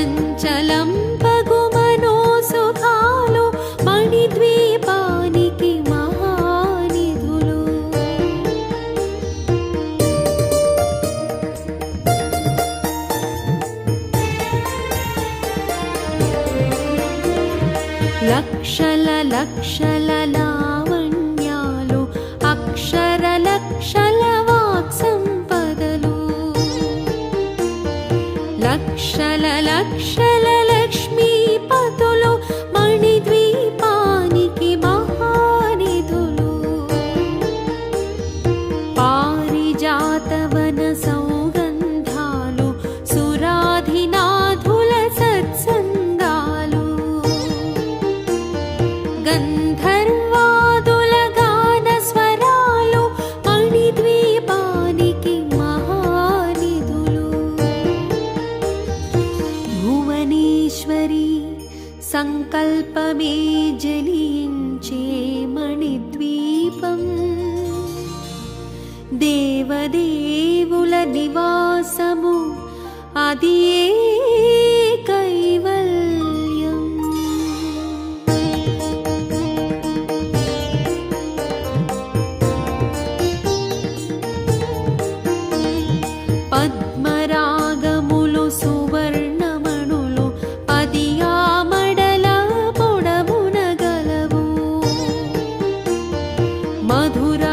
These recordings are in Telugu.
అచంచలం పగు మనోసుఖాలు మణిద్వీపానికి మహానిధులు. లక్షల లక్షల లా లక్షల లక్ష్మీ పతులు మణిద్వీపానికి మహానిధులు. పారిజాతవన సౌగంధాలు సురాధినాథుల సత్సంగాలు. గంధ సంకల్పమే జలించే మణిద్వీపం. దేవదేవుల నివాసము అది ఏ मधुरा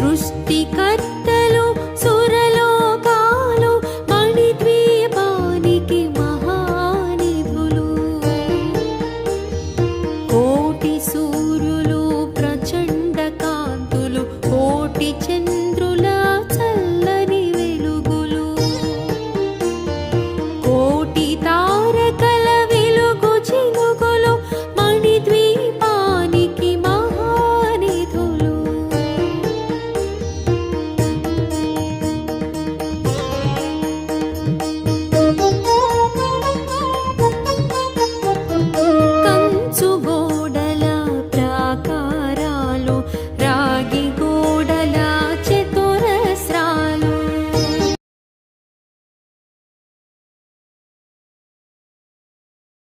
Srustikat